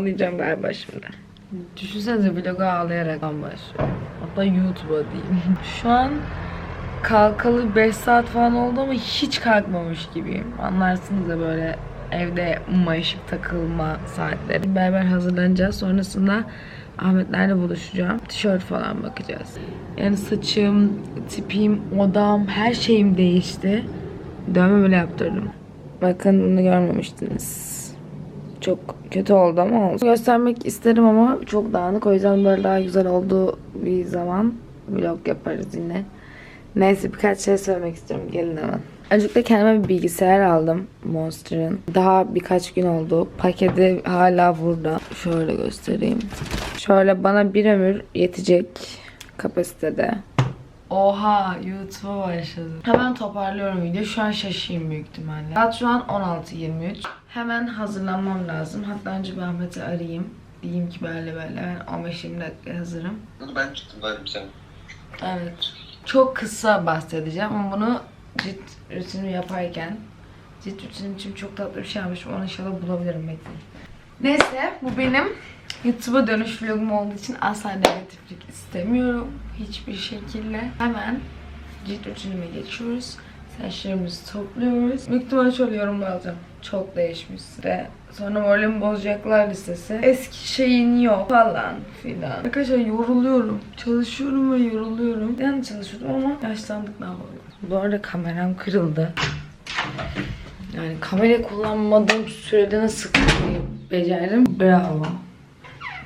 Ağlayacağım galiba şimdi. Düşünsenize vloga ağlayarak başlıyor. Hatta YouTube'a diyeyim. Şu an kalkalı 5 saat falan oldu ama hiç kalkmamış gibiyim. Anlarsınız da böyle evde mayışıp takılma saatleri. Beraber hazırlanacağız. Sonrasında Ahmetlerle buluşacağım. Tişört falan bakacağız. Yani saçım, tipim, odam, her şeyim değişti. Dövme bile yaptırdım. Bakın bunu görmemiştiniz. Çok kötü oldu ama oldu. Göstermek isterim ama çok dağınık. O yüzden böyle daha güzel olduğu bir zaman vlog yaparız yine. Neyse birkaç şey söylemek istiyorum. Gelin hemen. Öncelikle kendime bir bilgisayar aldım. Monster'ın. Daha birkaç gün oldu. Paketi hala burada. Şöyle göstereyim. Şöyle bana bir ömür yetecek kapasitede. Oha YouTube'a başladım. Hemen toparlıyorum video. Şu an şaşayım büyük ihtimalle. Saat şu an 16.23. Hemen hazırlanmam lazım. Hatta önce bir Ahmet'i arayayım. Diyeyim ki böyle böyle ben 15-20 dakika hazırım. Ben çıktım dedim sen. Evet. Çok kısa bahsedeceğim ama bunu cilt rutinimi yaparken cilt rutinim için çok tatlı bir şey yapmışım. Onu inşallah bulabilirim bekleyin. Neyse bu benim YouTube'a dönüş vlogum olduğu için asla negatiflik istemiyorum. Hiçbir şekilde. Hemen cilt rutinime geçiyoruz. Saçlarımızı topluyoruz. Büyük ihtimalle şöyle yorumlar alacağım. Çok değişmişsin. De sonra moralimi bozacaklar listesi. Eski şeyin yok falan filan. Arkadaşlar yoruluyorum. Çalışıyorum ve yoruluyorum. Yani çalışıyorum ama yaşlandık ne yapalım. Bu arada kameram kırıldı. Yani kamera kullanmadığım sürede nasıl becerdim? Bravo.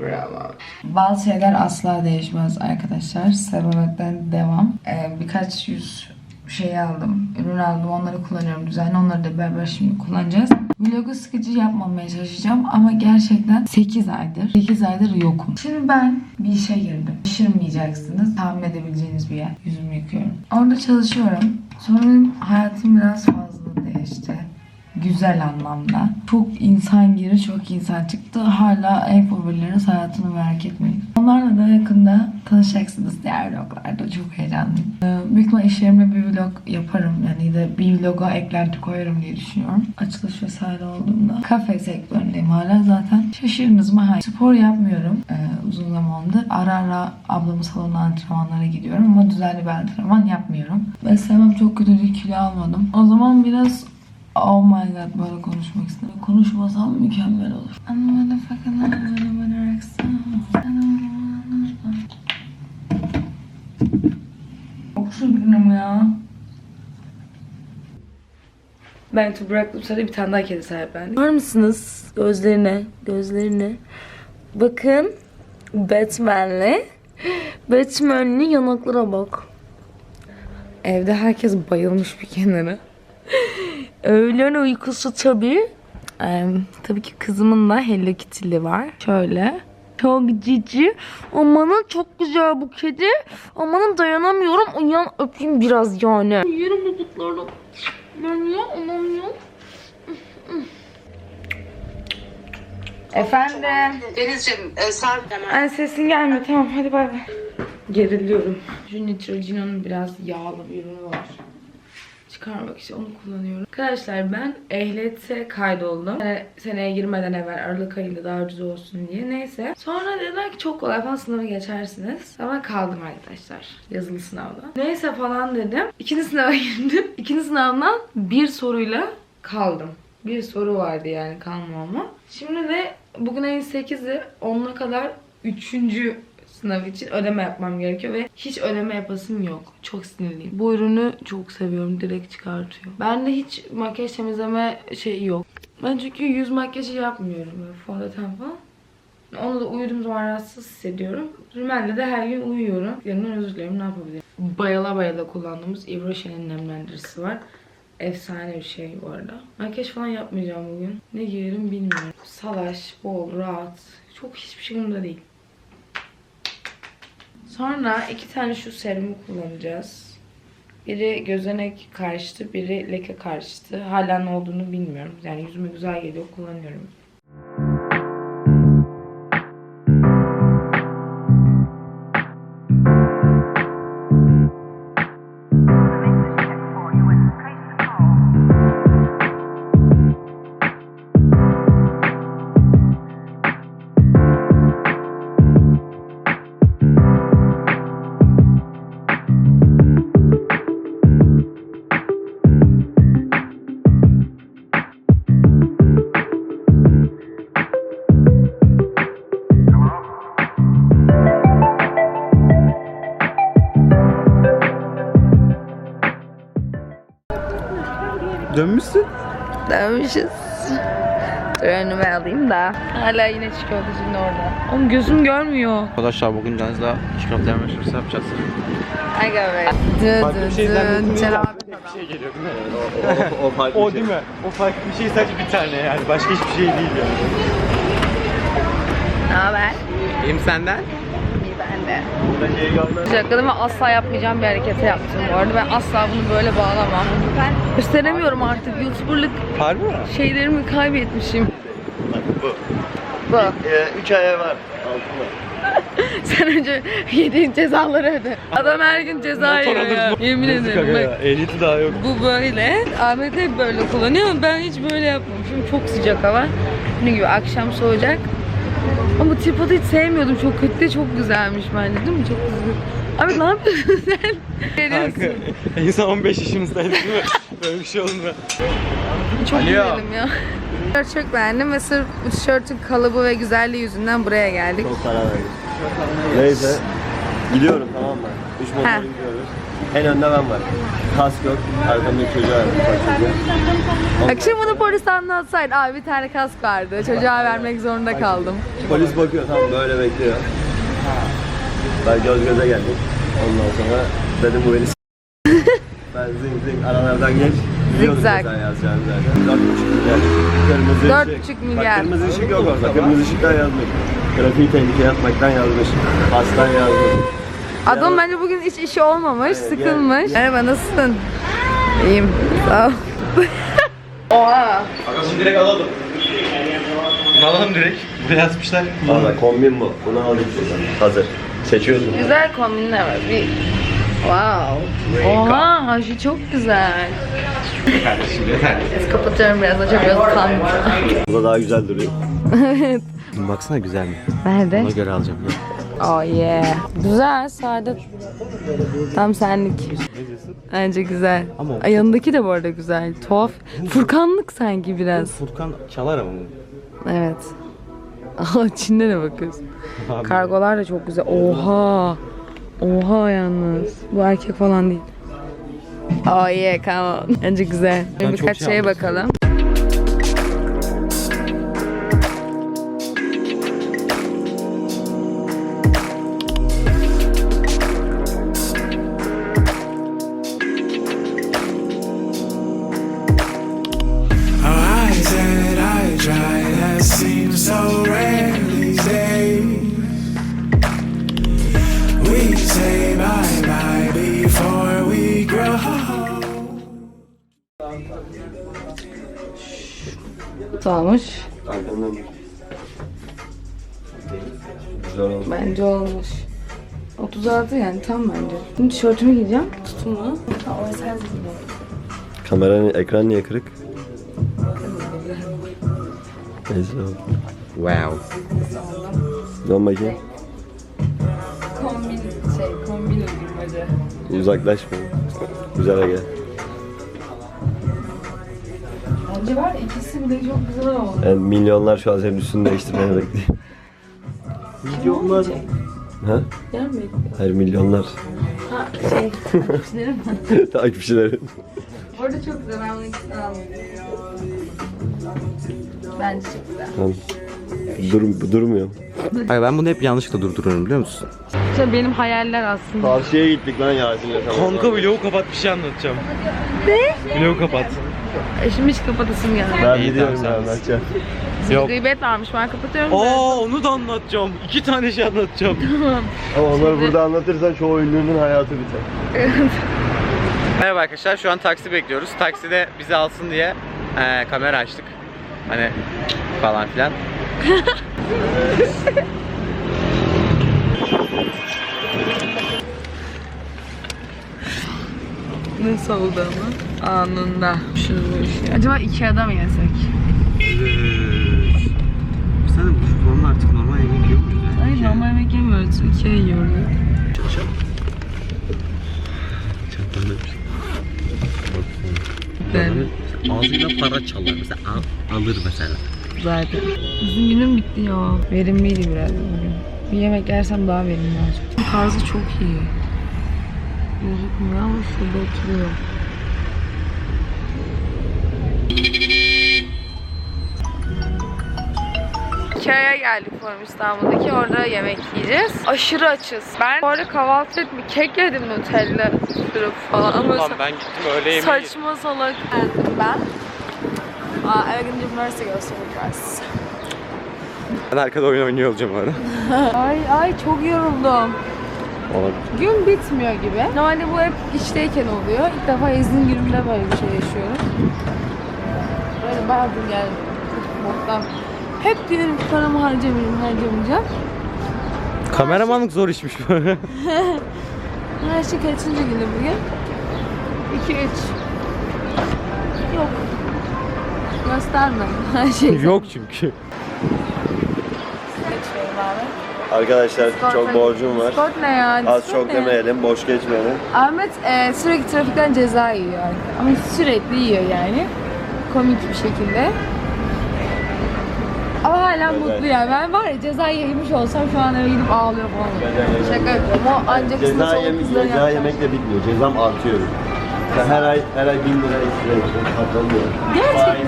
Bravo. Bazı şeyler asla değişmez arkadaşlar. Sebamet'ten devam. Ee, birkaç yüz şey aldım. Ürün aldım. Onları kullanıyorum düzenli. Onları da beraber şimdi kullanacağız. Vlogu sıkıcı yapmamaya çalışacağım ama gerçekten 8 aydır 8 aydır yokum. Şimdi ben bir işe girdim. Şaşırmayacaksınız. Tahmin edebileceğiniz bir yer. Yüzümü yıkıyorum. Orada çalışıyorum. Sonra benim hayatım biraz fazla değişti güzel anlamda. Çok insan giri, çok insan çıktı. Hala en favorileriniz hayatını merak etmeyin. Onlarla da yakında tanışacaksınız diğer vloglarda. Çok heyecanlıyım. Ee, büyük ihtimal iş yerimde bir vlog yaparım. Yani de bir vloga eklenti koyarım diye düşünüyorum. Açılış vesaire olduğunda. Kafe sektöründeyim hala zaten. Şaşırınız mı? Hayır. Spor yapmıyorum ee, uzun zamandır. Ara ara ablamın salonuna antrenmanlara gidiyorum ama düzenli bir antrenman yapmıyorum. Beslemem çok kötü değil, kilo almadım. O zaman biraz Oh my god böyle konuşmak istedim. Konuşmasam mükemmel olur. Anlamadım fakat anlamadım Çok şükürüm ya. Ben bıraktım sonra bir tane daha kedi sahiplendim. Var mısınız gözlerine? Gözlerine. Bakın. Batman'le. Batman'li yanaklara bak. Evde herkes bayılmış bir kenara. Öğlen uykusu tabii. Ee, tabii ki kızımın da Hello Kitty'li var. Şöyle. Çok cici. Amanın çok güzel bu kedi. Amanın dayanamıyorum. Uyan öpeyim biraz yani. Yerim bebeklerini. Ben ya anlamıyorum. Efendim. Denizciğim e, sen hemen Ay sesin gelmiyor. Tamam hadi bay bay. Geriliyorum. Şu Neutrogena'nın biraz yağlı bir ürünü var. Çıkarmak için onu kullanıyorum. Arkadaşlar ben ehliyete kaydoldum. Yani seneye girmeden evvel Aralık ayında daha ucuz olsun diye. Neyse. Sonra dediler ki çok kolay falan sınavı geçersiniz. Ama kaldım arkadaşlar. Yazılı sınavda. Neyse falan dedim. İkinci sınava girdim. İkinci sınavdan bir soruyla kaldım. Bir soru vardı yani kalmama. Şimdi de bugün ayın 8'i 10'una kadar 3 sınav için ödeme yapmam gerekiyor ve hiç ödeme yapasım yok. Çok sinirliyim. Bu ürünü çok seviyorum. Direkt çıkartıyor. Bende hiç makyaj temizleme şeyi yok. Ben çünkü yüz makyajı yapmıyorum. Böyle fondöten falan. Onu da uyuduğum zaman rahatsız hissediyorum. Rümelde de her gün uyuyorum. Yanından özür dilerim ne yapabilirim. Bayala bayala kullandığımız Rocher'in nemlendiricisi var. Efsane bir şey bu arada. Makyaj falan yapmayacağım bugün. Ne giyerim bilmiyorum. Salaş, bol, rahat. Çok hiçbir şey umurumda değil. Sonra iki tane şu serumu kullanacağız. Biri gözenek karşıtı, biri leke karşıtı. Hala ne olduğunu bilmiyorum. Yani yüzüme güzel geliyor, kullanıyorum. Dur önüme alayım da. Hala yine çikolatacının orada. Oğlum gözüm görmüyor. Arkadaşlar bugün Deniz'le çikolata yeme yarışması yapacağız. Be. Dın Farklı bir şey ya. Bir şey geliyor değil mi? O, o, farklı o değil mi? O farklı bir şey sadece bir tane yani. Başka hiçbir şey değil yani. Ne haber? İyiyim senden. Ben. Şakadım ve asla yapmayacağım bir hareketi yaptım bu arada. Ben asla bunu böyle bağlamam. Gösteremiyorum artık. YouTuber'lık Harbi mi? şeylerimi kaybetmişim. Bak bu. Bu. 3 aya var. Altına. Sen önce yediğin cezaları öde. Adam her gün ceza yiyor ya. Yemin ederim. Bak, Ehliyeti daha yok. bu böyle. Ahmet hep böyle kullanıyor ama ben hiç böyle yapmamışım. Çok sıcak hava. Ne gibi akşam soğuyacak. Ama bu tripodu hiç sevmiyordum. Çok kötü de çok güzelmiş bence değil mi? Çok güzel. Abi ne yapıyorsun sen? Kanka Veriyorsun. insan 15 yaşımızdaydı değil mi? Böyle bir şey olmuyor. Çok Alo. güzelim ya. Çok beğendim ve sırf bu tişörtün kalıbı ve güzelliği yüzünden buraya geldik. Çok karar verdim. Neyse. Gidiyorum tamam mı? Üç Ha. motor gidiyoruz. En önde ben varım. Kask yok. Arkamda çocuğa verdim. ufak çocuğa. Akşam bunu polis anlatsaydı abi bir tane kask vardı. Çocuğa vermek zorunda kaldım. Polis bakıyor tamam böyle bekliyor. Ben göz göze geldik. Ondan sonra dedim bu beni s- Ben zing zing aralardan geç. Zigzag. yazacağını zaten. Dört buçuk milyar. Kırmızı Dört ışık. buçuk Bak, milyar. kırmızı ışık yok orada. Kırmızı ışıktan yazmış. Trafiği tehlikeye atmaktan yazmış. Pastan yazmış. Adam bence bugün hiç işi olmamış, Evet, sıkılmış. Merhaba nasılsın? İyiyim. Sağ ol. Oha. Arkadaşım direkt alalım. Bunu alalım direkt. Buraya yazmışlar. Valla kombin bu. Bunu aldık buradan. Hazır. Seçiyorsun. Güzel kombinler var. Bir Wow. Oha, Haji çok güzel. Kardeşim yeter. Biz kapatıyorum biraz da çok biraz. Bu da daha güzel duruyor. Baksana güzel mi? Nerede? Ona göre alacağım. Oh yeah. Güzel, sade. Tam senlik. Bence güzel. Ama- Ay, yanındaki de bu arada güzel. Tuhaf. Furkanlık sanki biraz. Furkan çalar ama. Evet. Aa Çin'de de bakıyorsun. Kargolar da çok güzel. Oha. Oha yalnız. Bu erkek falan değil. Oh yeah come on. Bence güzel. Ben Birkaç şey şeye aldım bakalım. Güzel oldu. Bence olmuş. 36 yani tam bence. Şimdi tişörtümü giyeceğim. Tutun bunu. Ha, o sen Kameranın ekran niye kırık? Neyse. Wow. Dön bakayım. Kombin şey, kombin uygulamaca. Uzaklaşma. Güzel gel. Bence var ikisi bile çok güzel oldu. Yani milyonlar şu an senin üstünü değiştirmeni bekliyor. Milyonlar. Ha? Yer mi? Hayır milyonlar. Ha şey, takipçilerim. Bu arada çok güzel, ben bunu ikisini aldım. Bence çok güzel. Tamam. Dur, durmuyor. Hayır ben bunu hep yanlışlıkla durduruyorum biliyor musun? İşte benim hayaller aslında. Karşıya gittik lan Yasin'le. Kanka vlogu kapat bir şey anlatacağım. Ne? Vlogu kapat. E şimdi hiç kapatasım geldi. Ben biliyorum sen- anlatacağım. Yok. Gıybet varmış, ben kapatıyorum. Aa onu da anlatacağım. İki tane şey anlatacağım. Ama onları burada anlatırsan çoğu ünlünün hayatı biter. Merhaba arkadaşlar şu an taksi bekliyoruz. Takside bizi alsın diye eee, kamera açtık. Hani falan filan. Nasıl oldu ama? Anında. Şunu bu işi. Acaba Ikea'da mı yesek? Normal artık normal yemek yiyor muyuz? Hayır normal yemek yemiyoruz. Ikea yiyoruz. Bir şey. Ben Ağzıyla para çalar mesela al- alır mesela. zaten. Bizim günüm bitti ya. Verimliydi biraz bugün. Bir yemek yersem daha verimli olacak. Tarzı çok iyi. Gözükmüyor ama şurada oturuyor. Ikea'ya geldik Forum İstanbul'daki. Orada yemek yiyeceğiz. Aşırı açız. Ben bu arada kahvaltı ettim. Kek yedim Nutella sürüp falan. Ama Ulan ben gittim öğle yemeği. saçma salak geldim ben. Aa, eve gidince üniversite göstereceğiz. Ben arkada oyun oynuyor olacağım ara. Ay ay çok yoruldum. Olabilir. Gün bitmiyor gibi. Normalde bu hep işteyken oluyor. İlk defa izin günümde böyle bir şey yaşıyorum. Böyle bazen geldim. Boktan. Hep diyorum ki paramı harcamayayım, harcamayacağım. Kameramanlık zor işmiş bu. Her şey kaçıncı günü bugün? 2 3. Yok. Gösterme. Her şey. Yok çünkü. Abi. Arkadaşlar Discord'a- çok borcum var. Discord ne ya? Az çok ne? demeyelim, boş geçmeyelim. Ahmet e, sürekli trafikten ceza yiyor. Ama sürekli yiyor yani. Komik bir şekilde. Hala Evet. mutlu yani. Ben var ya ceza yemiş olsam şu an eve gidip ağlıyor falan. Şaka yapıyorum. O ancak Ceza, yem ceza yapacak. yemekle bitmiyor. Cezam artıyor. Ya her ay her ay bin lira ekstra katlanıyor. Gerçekten.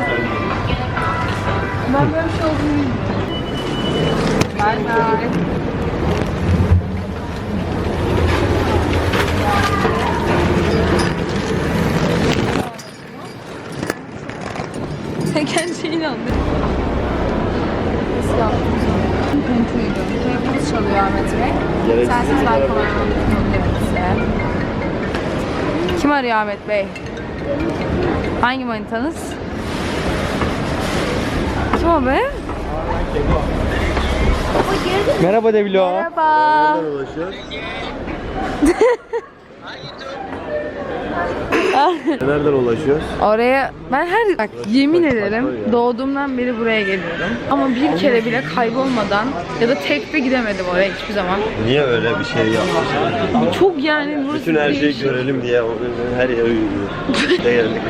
Ben böyle bir şey olduğunu bilmiyorum. Bay. Sen kendi şeyini anladın. Yaptın? Kontuydu. Telefonumuz çalıyor Ahmet Bey. Sensiz ben size. Kim arıyor Ahmet Bey? Hangi manitanız? Kim o be? Merhaba Devlo. Merhaba. Ulaşıyor? Nereden ulaşıyoruz? Oraya ben her bak yemin ederim doğduğumdan beri buraya geliyorum. Ama bir kere bile kaybolmadan ya da tek de gidemedim oraya hiçbir zaman. Niye öyle bir şey yapmışlar? Çok yani burası Bütün her şeyi değişik. görelim diye her yere yürüyor. Geldik.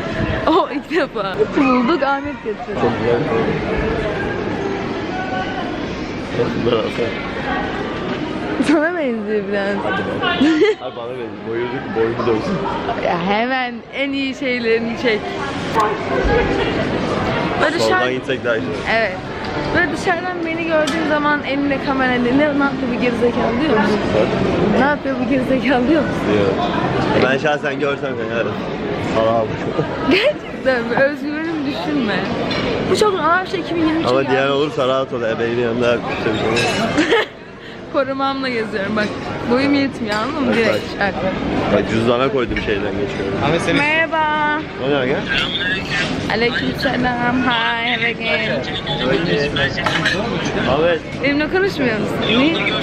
O ilk defa. Bulduk Ahmet getirdi. Çok güzel. Da alsana. Sana benziyor biraz. Abi bana benziyor. Boyunu, boyunu dövsün. Ya hemen en iyi şeylerini çek. Böyle Soldan dışarı... gitsek daha iyi. Evet. Böyle dışarıdan beni gördüğün zaman elinde kamerayla ne, ne yapıyor bu gerizekalı diyor musun? Ne yapıyor bu gerizekalı diyor musun? Diyor. Ben şahsen görsem yani. Salam. Gerçekten özgüvenim düşünme. Bu çok ağır şey 2023 Ama diyen olursa rahat ol. Ebeynin yanında bir şey. Korumamla geziyorum bak. Boyum yetmiyor anladın mı? Direkt bak. Bak cüzdana koydum şeyden geçiyorum. Ahmet seni Merhaba. O ne gel? Aleyküm selam. Hi, have again. Ahmet. Benimle konuşmuyor musun? Niye? Bilmiyorum,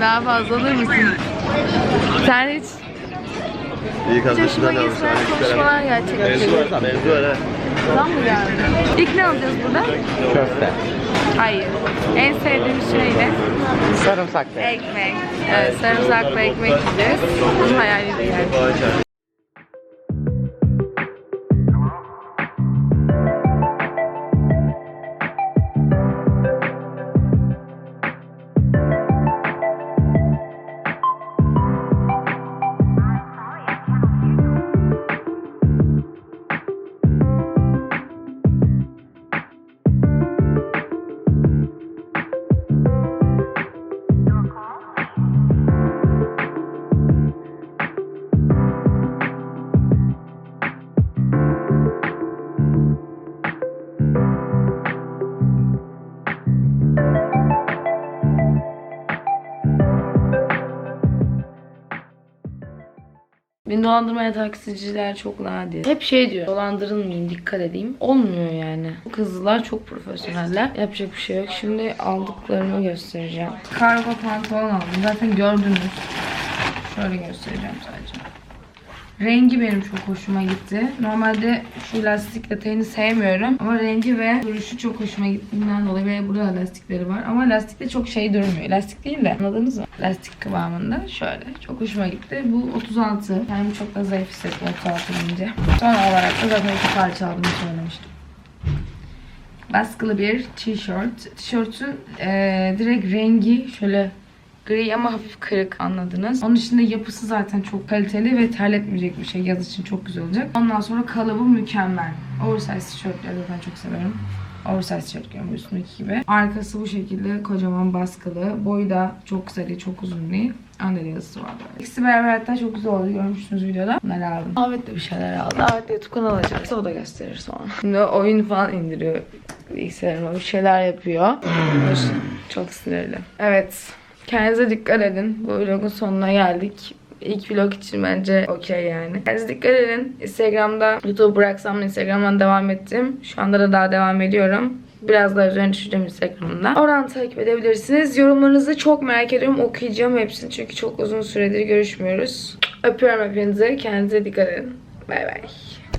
Daha fazla olur musun? Sen hiç İyi hoşuma kardeşinden almış. gitmeyen konuşmalar gerçekleştiriyorsun. Mevzu, mevzu öyle. Tamam mı geldi? İlk ne alacağız burada? köfte. Hayır. En sevdiğim şey ne? Sarımsaklı. Ekmek. Evet, sarımsaklı ekmek yiyeceğiz. Bunun. Falan dolandırmaya taksiciler çok nadir. Hep şey diyor, dolandırılmayayım, dikkat edeyim. Olmuyor yani. Bu kızlar çok profesyoneller. Yapacak bir şey yok. Şimdi aldıklarımı göstereceğim. Kargo pantolon aldım. Zaten gördünüz. Şöyle göstereceğim sadece. Rengi benim çok hoşuma gitti. Normalde şu lastik detayını sevmiyorum. Ama rengi ve duruşu çok hoşuma gittiğinden dolayı ve burada lastikleri var. Ama lastik de çok şey durmuyor. Lastik değil de anladınız mı? Lastik kıvamında. Şöyle. Çok hoşuma gitti. Bu 36. Kendimi çok da zayıf hissettim 36 deyince. Son olarak da zaten iki parça aldığımı söylemiştim. Baskılı bir tişört. Tişörtün eee, direkt rengi şöyle gri ama hafif kırık anladınız. Onun dışında yapısı zaten çok kaliteli ve terletmeyecek bir şey. Yaz için çok güzel olacak. Ondan sonra kalıbı mükemmel. Oversize tişörtleri zaten çok severim. Oversize tişört giyiyorum üstündeki gibi. Arkası bu şekilde kocaman baskılı. Boyu da çok kısa değil, çok uzun değil. Andere yazısı var böyle. İkisi beraber hatta çok güzel oldu. Görmüşsünüz videoda. Bunları aldım. Ahmet de bir şeyler aldı. Ahmet de YouTube kanalı açarsa o da gösterir sonra. Şimdi oyun falan indiriyor. Bilgisayarıma bir şeyler yapıyor. Yüzden çok sinirli. Evet. Kendinize dikkat edin. Bu vlogun sonuna geldik. İlk vlog için bence okey yani. Kendinize dikkat edin. Instagram'da YouTube bıraksam da Instagram'dan devam ettim. Şu anda da daha devam ediyorum. Biraz daha üzerine düşeceğim Instagram'da. Oradan takip edebilirsiniz. Yorumlarınızı çok merak ediyorum. Okuyacağım hepsini çünkü çok uzun süredir görüşmüyoruz. Öpüyorum hepinizi. Kendinize dikkat edin. Bay bay.